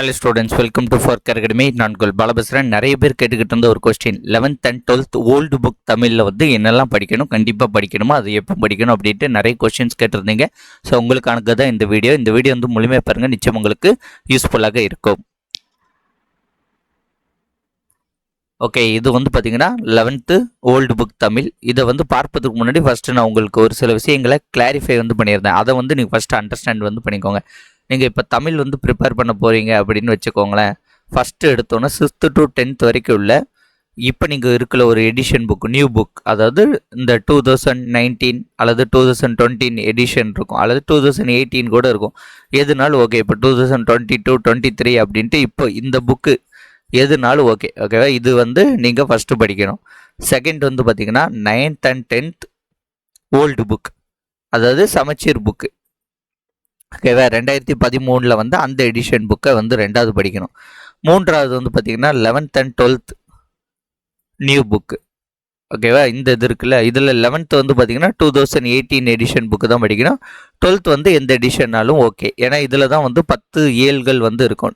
Hello students welcome to Fork Academy நான் உங்கள் பாலபஸ்ரன் நிறைய பேர் கேட்டுக்கிட்டு இருந்த ஒரு question eleventh and twelfth old book தமிழில் வந்து என்னெல்லாம் படிக்கணும் கண்டிப்பாக படிக்கணுமோ அது எப்போ படிக்கணும் அப்படின்ட்டு நிறைய கொஸ்டின்ஸ் கேட்டிருந்தீங்க. ஸோ உங்களுக்கானது தான் இந்த வீடியோ இந்த வீடியோ வந்து முழுமையாக பாருங்கள் நிச்சயம் உங்களுக்கு யூஸ்ஃபுல்லாக இருக்கும். ஓகே இது வந்து பார்த்தீங்கன்னா லெவன்த்து ஓல்டு புக் தமிழ். இதை வந்து பார்ப்பதுக்கு முன்னாடி ஃபஸ்ட்டு நான் உங்களுக்கு ஒரு சில விஷயங்களை கிளாரிஃபை வந்து பண்ணியிருந்தேன். அதை வந்து நீங்கள் ஃபஸ்ட்டு அண்டர்ஸ்டாண்ட் வந்து பண்ணிக்கோங்க. நீங்கள் இப்போ தமிழ் வந்து ப்ரிப்பேர் பண்ண போகிறீங்க அப்படின்னு வச்சுக்கோங்களேன். ஃபஸ்ட்டு எடுத்தோன்னே சிக்ஸ்த்து டு டென்த் வரைக்கும் உள்ள இப்போ நீங்கள் இருக்கிற ஒரு எடிஷன் புக் நியூ புக் அதாவது இந்த டூ தௌசண்ட் நைன்டீன் அல்லது டூ தௌசண்ட் டுவெண்ட்டின் எடிஷன் இருக்கும். அல்லது டூ தௌசண்ட் எயிட்டீன் கூட இருக்கும். எதுனாலும் ஓகே இப்போ two thousand twenty two twenty three அப்படின்ட்டு இப்போ இந்த புக்கு எதுனாலும் ஓகே ஓகேவா இது வந்து நீங்கள் ஃபஸ்ட்டு படிக்கணும். செகண்ட் வந்து பார்த்தீங்கன்னா ninth and tenth old book அதாவது சமச்சீர் புக்கு ஓகேவா ரெண்டாயிரத்தி பதிமூணில் வந்து அந்த எடிஷன் புக்கை வந்து ரெண்டாவது படிக்கணும். மூன்றாவது வந்து பார்த்தீங்கன்னா eleventh and twelfth new book ஓகேவா இந்த இது இருக்குல்ல? இதில் லெவன்த்து வந்து பார்த்தீங்கன்னா two thousand eighteen edition book தான் படிக்கணும். டுவெல்த் வந்து எந்த எடிஷன்னாலும் ஓகே ஏன்னா இதில் தான் வந்து பத்து ஏழ்கள் வந்து இருக்கும்.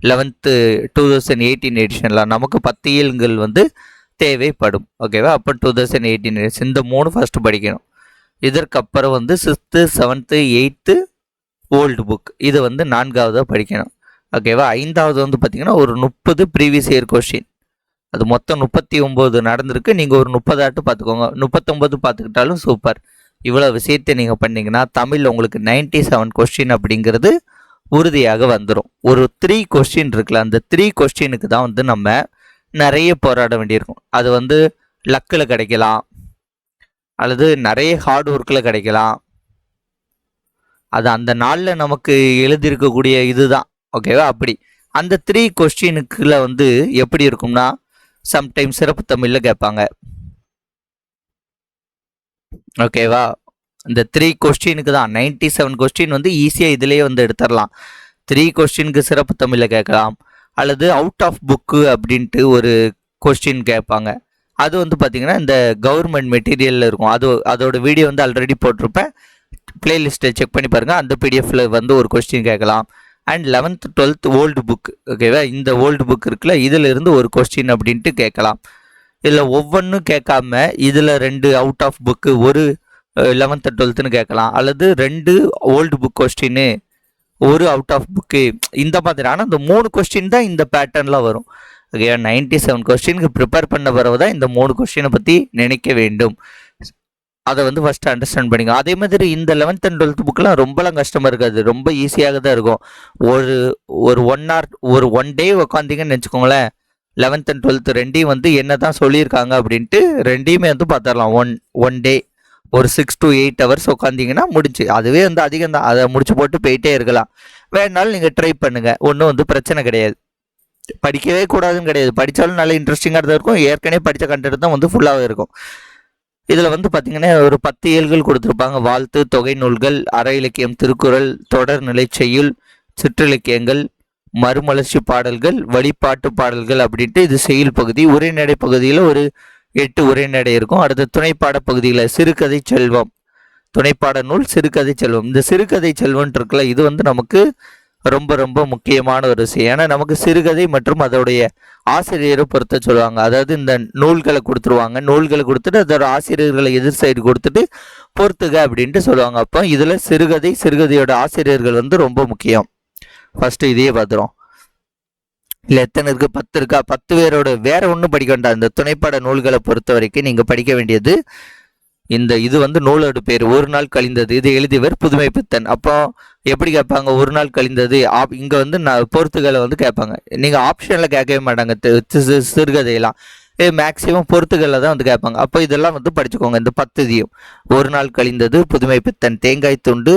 லெவன்த்து டூ தௌசண்ட் எயிட்டீன் எடிஷனில் நமக்கு பத்து இயல்கள் வந்து தேவைப்படும். ஓகேவா அப்போ டூ தௌசண்ட் எயிட்டீன் இந்த மூணு ஃபஸ்ட்டு படிக்கணும். இதற்கப்புறம் வந்து sixth seventh eighth old book இது வந்து நான்காவதாக படிக்கணும். ஓகேவா ஐந்தாவது வந்து பார்த்திங்கன்னா ஒரு முப்பது ப்ரீவியஸ் இயர் கொஷின் அது மொத்தம் முப்பத்தி ஒம்பது நடந்திருக்கு. நீங்கள் ஒரு முப்பதாட்டு பார்த்துக்கோங்க முப்பத்தொம்பது பார்த்துக்கிட்டாலும் சூப்பர் இவ்வளோ விஷயத்தை நீங்கள் பண்ணிங்கன்னா தமிழ் உங்களுக்கு நைன்டி செவன் கொஸ்டின் அப்படிங்கிறது உறுதியாக வந்துடும் ஒரு த்ரீ கொஸ்டின் இருக்குல்ல அந்த த்ரீ கொஸ்டினுக்கு தான் வந்து நம்ம நிறைய போராட வேண்டியிருக்கும். அது வந்து லக்கில் கிடைக்கலாம். அல்லது நிறைய ஹார்ட் ஒர்க்கில் கிடைக்கலாம். அது அந்த நாளில் நமக்கு எழுதியிருக்கக்கூடிய இதுதான். ஓகேவா அப்படி. அந்த த்ரீ கொஸ்டினுக்குள்ள வந்து எப்படி இருக்கும்னா சம்டைம் சிறப்பு தமிழில் கேட்பாங்க. ஓகேவா இந்த த்ரீ கொஸ்டினுக்கு தான். நைன்டி செவன் கொஸ்டின் வந்து ஈஸியாக இதுலேயே வந்து எடுத்துடலாம். த்ரீ கொஸ்டினுக்கு சிறப்பு தமிழில் கேட்கலாம். அல்லது அவுட் ஆஃப் புக்கு அப்படின்ட்டு ஒரு கொஸ்டின் கேட்பாங்க. அது வந்து பார்த்திங்கன்னா இந்த கவர்மெண்ட் மெட்டீரியலில் இருக்கும். அது அதோட வீடியோ வந்து ஆல்ரெடி போட்டிருப்பேன். பிளேலிஸ்ட்டை செக் பண்ணி பாருங்கள் அந்த பிடிஎஃப்பில் வந்து ஒரு கொஸ்டின் கேட்கலாம். And eleventh twelfth old book ஓகேவா இந்த ஓல்டு புக் இருக்குல்ல இதிலிருந்து ஒரு கொஸ்டின் அப்படின்ட்டு கேட்கலாம். இதில் ஒவ்வொன்றும் கேட்காம இதில் ரெண்டு அவுட் ஆஃப் புக்கு ஒரு லெவன்த்து டுவெல்த்துன்னு கேட்கலாம். அல்லது ரெண்டு ஓல்டு புக் கொஸ்டின்னு ஒரு அவுட் ஆஃப் புக்கு இந்த மாதிரி. ஆனால் இந்த மூணு கொஸ்டின் தான் இந்த பேட்டர்னில் வரும். ஓகே நைன்டி செவன் கொஸ்டினுக்கு ப்ரிப்பேர் பண்ண பிறகு தான் இந்த மூணு கொஸ்டினை பற்றி நினைக்க வேண்டும். அதை வந்து ஃபஸ்ட்டு அண்டர்ஸ்டாண்ட் பண்ணிங்க அதே மாதிரி இந்த லெவன்த் அண்ட் டுவெல்த் புக்கெலாம் ரொம்பலாம் கஷ்டமாக இருக்காது. ரொம்ப ஈஸியாக தான் இருக்கும். ஒரு ஒரு ஒன் ஹவர் ஒரு ஒன் டே உக்காந்தீங்கன்னு வச்சுக்கோங்களேன் லெவன்த் அண்ட் டுவெல்த் ரெண்டையும் வந்து என்ன தான் சொல்லியிருக்காங்க அப்படின்ட்டு ரெண்டையுமே வந்து பார்த்துடலாம் ஒன் ஒன் டே ஒரு சிக்ஸ் டு எயிட் ஹவர்ஸ் உட்காந்திங்கன்னா முடிஞ்சு. அதுவே வந்து அதிகம் தான். அதை முடிச்சு போட்டு போயிட்டே இருக்கலாம். வேணாலும் நீங்கள் ட்ரை பண்ணுங்கள் ஒன்றும் வந்து பிரச்சனை கிடையாது. படிக்கவே கூடாதுன்னு கிடையாது. படித்தாலும் நல்ல இன்ட்ரெஸ்டிங்காக தான் இருக்கும். ஏற்கனவே படித்த கண்டென்ட் தான் வந்து ஃபுல்லாகவே இருக்கும். இதில் வந்து பார்த்திங்கன்னா ஒரு பத்து ஏழ்கள் கொடுத்துருப்பாங்க. வாழ்த்து தொகை நூல்கள் அற இலக்கியம் திருக்குறள் தொடர் நிலை செய்யுள் சிற்றிலக்கியங்கள் மறுமலர்ச்சி பாடல்கள் வழிபாட்டு பாடல்கள் அப்படின்ட்டு இது செயல் பகுதி. உரைநடை பகுதியில் ஒரு எட்டு உரைநடை இருக்கும். அடுத்த துணைப்பாட பகுதியில் சிறுகதை செல்வம். துணைப்பாட நூல் சிறுகதை செல்வம். இந்த சிறுகதை செல்வம் இருக்குல்ல இது வந்து நமக்கு ரொம்ப ரொம்ப முக்கியமான ஒரு விஷயம். ஏன்னா நமக்கு சிறுகதை மற்றும் அதோடைய ஆசிரியரை பொறுத்த சொல்லுவாங்க. அதாவது இந்த நூல்களை கொடுத்துருவாங்க. நூல்களை கொடுத்துட்டு அதோட ஆசிரியர்களை எதிர் சைடு கொடுத்துட்டு பொறுத்துக அப்படின்ட்டு சொல்லுவாங்க. அப்போ இதில் சிறுகதை சிறுகதையோட ஆசிரியர்கள் வந்து ரொம்ப முக்கியம். ஃபஸ்ட்டு இதையே பார்த்துரும் இல்லை எத்தனை இருக்கு? பத்து இருக்கா? பத்து பேரோட வேற ஒன்றும் படிக்க வேண்டாம். இந்த துணைப்பட நூல்களை பொறுத்த வரைக்கும் நீங்கள் படிக்க வேண்டியது இந்த இது வந்து நூலோட பேர். ஒரு நாள் கழிந்தது. இது எழுதியவர் புதுமை பித்தன். அப்போ எப்படி கேட்பாங்க? ஒரு நாள் கழிந்தது. ஆப் இங்கே வந்து நான் பொறுத்துகளை வந்து கேட்பாங்க. நீங்கள் ஆப்ஷனில் கேட்கவே மாட்டாங்க. சிறுகதையெல்லாம். ஏ மேக்ஸிமம் பொறுத்துகளில் தான் வந்து கேட்பாங்க. அப்போ இதெல்லாம் வந்து படிச்சுக்கோங்க. இந்த பத்துதியும் ஒரு நாள் கழிந்தது புதுமை பித்தன். தேங்காய் துண்டு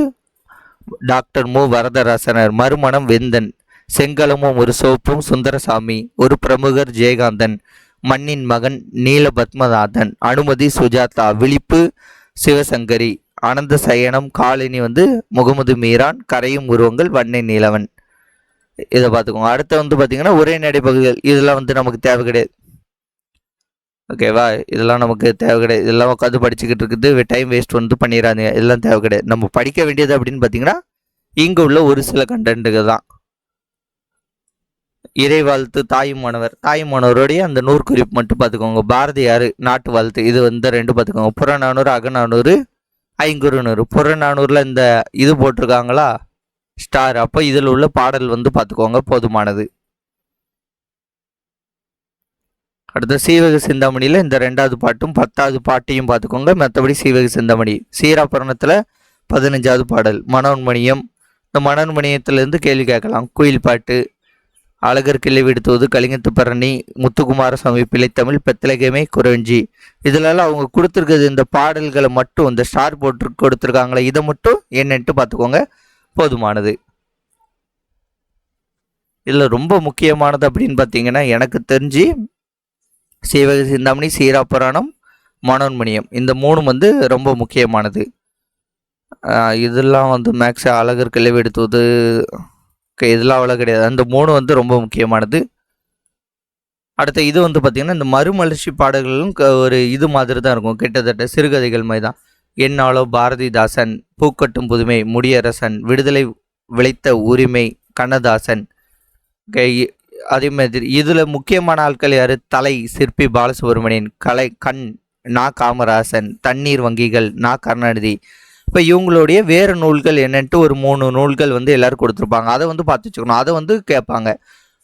டாக்டர் மு. வரதராசனர். மறுமணம் வெந்தன். செங்கலமும் ஒரு சோப்பும் சுந்தரசாமி. ஒரு பிரமுகர் ஜெயகாந்தன். மண்ணின் மகன் நீலபத்மநாதன். அனுமதி சுஜாதா. விழிப்பு சிவசங்கரி. அனந்த சயனம் காலினி வந்து முகமது மீரான். கரையும் உருவங்கள் வண்ணை நீலவன். இதை பார்த்துக்கோங்க. அடுத்து வந்து பார்த்தீங்கன்னா ஒரே நடைப்பகுதிகள். இதெல்லாம் வந்து நமக்கு தேவை கிடையாது. ஓகேவா இதெல்லாம் நமக்கு தேவை கிடையாது. இதெல்லாம் உட்காந்து படிச்சுக்கிட்டு இருக்குது. டைம் வேஸ்ட் வந்து பண்ணிடுறாங்க இதெல்லாம் தேவை கிடையாது. நம்ம படிக்க வேண்டியது அப்படின்னு பார்த்தீங்கன்னா இங்கே உள்ள ஒரு சில கண்டென்ட்டுகள் தான். இறை வாழ்த்து தாயும் மாணவர் தாயுமானவருடைய அந்த நூற்குறிப்பு மட்டும் பார்த்துக்கோங்க. பாரதியார் நாட்டு வாழ்த்து. இது வந்து ரெண்டு பார்த்துக்கோங்க. புறநானூறு அகநானூறு ஐங்குறுநூறு. புறநானூறில் இந்த இது போட்டிருக்காங்களா? ஸ்டார். அப்போ இதில் உள்ள பாடல் வந்து பார்த்துக்கோங்க. போதுமானது. அடுத்த சீவக சிந்தாமணியில் இந்த ரெண்டாவது பாட்டும் பத்தாவது பாட்டையும் பார்த்துக்கோங்க. மற்றபடி சீவக சிந்தாமணி. சீராபரணத்தில் பதினஞ்சாவது பாடல். மனோன்மணியம். இந்த மனோன்மணியத்திலேருந்து கேள்வி கேட்கலாம். குயில் பாட்டு. அழகர் கிளை விடுத்துவது கலிங்கத்து பரணி பிள்ளை பிள்ளைத்தமிழ் பெத்தலகமே குறைஞ்சி இதிலெல்லாம் அவங்க கொடுத்துருக்கிறது இந்த பாடல்களை மட்டும் இந்த ஸ்டார் போட்டு கொடுத்துருக்காங்களே இதை மட்டும் என்னன்ட்டு பார்த்துக்கோங்க. போதுமானது. இதில் ரொம்ப முக்கியமானது அப்படின்னு பார்த்தீங்கன்னா எனக்கு தெரிஞ்சு சீவக சிந்தாமணி சீரா புராணம் மனோன்மணியம். இந்த மூணும் வந்து ரொம்ப முக்கியமானது. இதெல்லாம் வந்து மேக்ஸ் அழகர் கிளவி எடுத்துவது இதெல்லாம் அவ்வளோ கிடையாது. அந்த மூணு வந்து ரொம்ப முக்கியமானது. அடுத்த இது வந்து பார்த்திங்கன்னா இந்த மறுமலர்ச்சி பாடல்களும் ஒரு இது மாதிரி தான் இருக்கும். கிட்டத்தட்ட சிறுகதைகள் மாதிரி தான் என்னாலோ பாரதிதாசன் பூக்கட்டும் புதுமை முடியரசன் விடுதலை விளைத்த உரிமை கண்ணதாசன் okay, அதே மாதிரி இதில் முக்கியமான ஆட்கள் யார்? தலை சிற்பி பாலசுப்ரமணியன் கலை கண் நா. காமராசன் தண்ணீர் வங்கிகள் நா. கருணாநிதி இப்போ இவங்களுடைய வேறு நூல்கள் என்னன்ட்டு ஒரு மூணு நூல்கள் வந்து எல்லோரும் கொடுத்துருப்பாங்க. அதை வந்து பார்த்து வச்சுக்கணும். அதை வந்து கேட்பாங்க.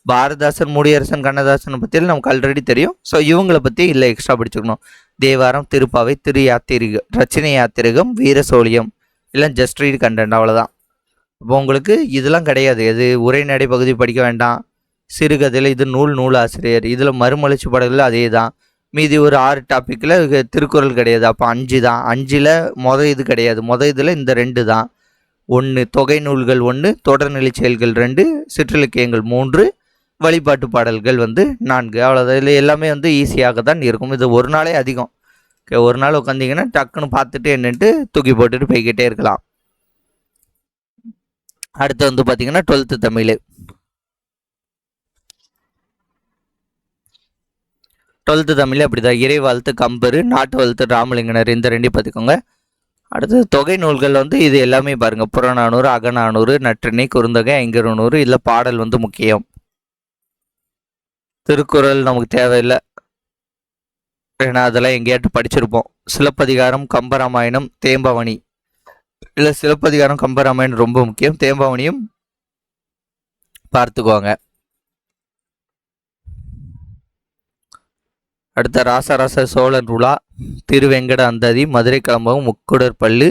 பாரதாசன் முடியரசன் கண்ணதாசன் பற்றியில் நமக்கு ஆல்ரெடி தெரியும். ஸோ இவங்கள பற்றி இல்லை எக்ஸ்ட்ரா படிச்சுக்கணும். தேவாரம் திருப்பாவை திரு யாத்திரிக ரச்சனை யாத்திரிகம் வீர சோழியம். இல்லை ஜஸ்ட் ரீட் கண்டென்ட் அவ்வளோதான் இப்போ உங்களுக்கு இதெல்லாம் கிடையாது. எது உரைநடை பகுதி படிக்க வேண்டாம். சிறுகதையில் இது நூல் நூலாசிரியர். இதில் மறுமலர்ச்சி பாடல்கள் அதே தான் மீதி ஒரு ஆறு டாப்பிக்கில் திருக்குறள் கிடையாது. அப்போ அஞ்சு தான். அஞ்சில் மொதல் இது கிடையாது. மொதல் இதில் இந்த ரெண்டு தான். ஒன்று தொகை நூல்கள் ஒன்று தொடர்நிலை செயல்கள் ரெண்டு சிற்றிலக்கியங்கள் மூன்று வழிபாட்டு பாடல்கள் வந்து நான்கு. அவ்வளோதான் இதில் எல்லாமே வந்து ஈஸியாக தான் இருக்கும். இது ஒரு நாளே அதிகம். ஒரு நாள் உட்காந்திங்கன்னா டக்குன்னு பார்த்துட்டு என்னென்ட்டு தூக்கி போட்டுட்டு போய்கிட்டே இருக்கலாம். அடுத்து வந்து பார்த்தீங்கன்னா டுவெல்த்து தமிழ். டுவெல்த்து தமிழ் அப்படிதான் இறை வாழ்த்து கம்பரு நாட்டு வாழ்த்து ராமலிங்கனர் இந்த ரெண்டையும் பார்த்துக்கோங்க அடுத்தது தொகை நூல்கள் வந்து இது எல்லாமே பாருங்கள் புறநானூறு அகநானூறு நற்றினை குறுந்தொகை ஐங்குறுநூறு இதில் பாடல் வந்து முக்கியம். திருக்குறள் நமக்கு தேவையில்லை. ஏன்னா அதெல்லாம் எங்கேயாட்டு படிச்சிருப்போம். சிலப்பதிகாரம் கம்பராமாயணம் தேம்பவணி இல்லை சிலப்பதிகாரம் கம்பராமாயணம் ரொம்ப முக்கியம். தேம்பவனியும் பார்த்துக்குவாங்க அடுத்த ராசராச சோழன் உலா திருவெங்கட அந்தாதி மதுரை கலம்பகம் முக்குடர் பல்லு.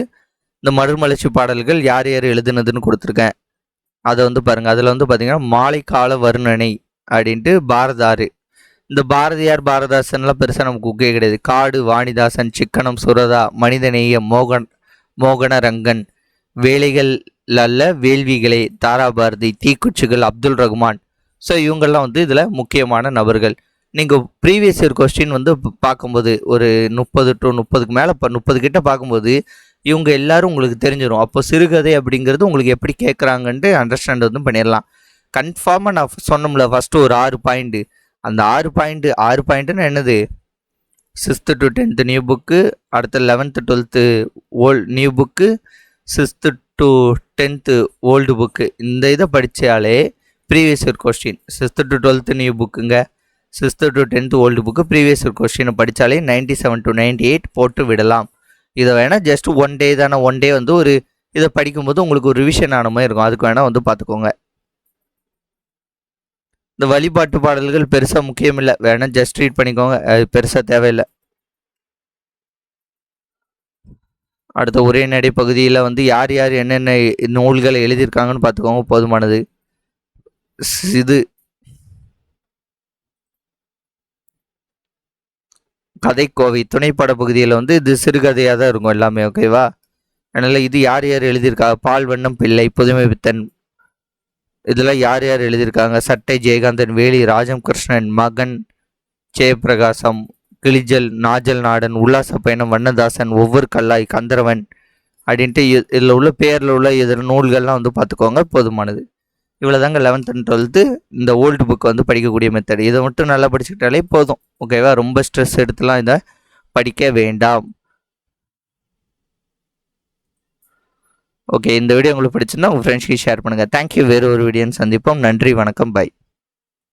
இந்த மறுமலர்ச்சி பாடல்கள் யார் யார் எழுதுனதுன்னு கொடுத்துருக்கேன். அதை வந்து பாருங்கள் அதில் வந்து பார்த்திங்கன்னா மாலைக்கால வர்ணனை அப்படின்ட்டு பாரதாறு இந்த பாரதியார் பாரதாசன்லாம் பெருசாக நமக்கு குக்கே கிடையாது. காடு வாணிதாசன் சிக்கனம் சுரதா மனிதநேயம் மோகன் மோகன ரங்கன் வேலைகள் அல்ல வேள்விகளே தாராபாரதி தீக்குச்சிகள் அப்துல் ரகுமான். ஸோ இவங்கெல்லாம் வந்து இதில் முக்கியமான நபர்கள். நீங்கள் ப்ரீவியஸ் இயர் கொஸ்டின் வந்து பார்க்கும்போது ஒரு முப்பது டு முப்பதுக்கு மேலே இப்போ முப்பது கிட்ட பார்க்கும்போது இவங்க எல்லாரும் உங்களுக்கு தெரிஞ்சிடும் அப்போ சிறுகதை அப்படிங்கிறது உங்களுக்கு எப்படி கேட்குறாங்கன்ட்டு அண்டர்ஸ்டாண்ட் வந்து பண்ணிடலாம் கன்ஃபார்மாக நான் சொன்னோம்ல ஃபஸ்ட்டு ஒரு ஆறு பாயிண்ட்டு அந்த ஆறு பாயிண்ட்டு ஆறு பாயிண்ட்டுன்னு என்னது? Sixth to tenth new book அடுத்த eleventh twelfth old new book sixth to tenth old book இந்த இதை படித்தாலே previous year question sixth to twelfth new புக்குங்க sixth to tenth old book previous year கொஸ்டினை படித்தாலே ninety seven to ninety eight போட்டு விடலாம். இதை வேணால் ஜஸ்ட் ஒன் டே தானே ஒன் டே வந்து ஒரு இதை படிக்கும்போது உங்களுக்கு ஒரு ரிவிஷன் ஆன மாதிரி இருக்கும். அதுக்கு வேணால் வந்து பார்த்துக்கோங்க. இந்த வழிபாட்டு பாடல்கள் பெருசாக முக்கியம் இல்லை. வேணால் ஜஸ்ட் ரீட் பண்ணிக்கோங்க. அது பெருசாக தேவையில்லை. அடுத்த உரைநடை பகுதியில் வந்து யார் யார் என்னென்ன நூல்களை எழுதியிருக்காங்கன்னு பார்த்துக்கோங்க. போதுமானது. ஸ்- இது கதைக்கோவை துணைப்பட பகுதியில் வந்து இது சிறுகதையாக தான் இருக்கும் எல்லாமே ஓகேவா அதனால் இது யார் யார் எழுதியிருக்கா? பால்வண்ணம் பிள்ளை புதுமை பித்தன். இதெல்லாம் யார் யார் எழுதியிருக்காங்க? சட்டை ஜெயகாந்தன் வேலி ராஜம் கிருஷ்ணன் மகன் ஜெயபிரகாசம் கிளிஜல் நாஜல் நாடன் உல்லாச பயணம் வண்ணதாசன் ஒவ்வொரு கல்லாய் கந்தரவன் அப்படின்ட்டு இதில் உள்ள பேரில் உள்ள இதில் நூல்கள்லாம் வந்து பார்த்துக்கோங்க போதுமானது. இவ்வளோதாங்க லெவன்த் அண்ட் டுவெல்த்து இந்த ஓல்டு புக் வந்து படிக்கக்கூடிய மெத்தட் இதை மட்டும் நல்லா படிச்சுக்கிட்டாலே போதும். ஓகேவா ரொம்ப ஸ்ட்ரெஸ் எடுத்துலாம் இதை படிக்க வேண்டாம். ஓகே இந்த வீடியோ உங்களுக்கு பிடிச்சிருந்தா உங்கள் ஃப்ரெண்ட்ஸ்க்கு ஷேர் பண்ணுங்கள் தேங்க்யூ வேறு ஒரு வீடியோன்னு சந்திப்போம். நன்றி. வணக்கம். பை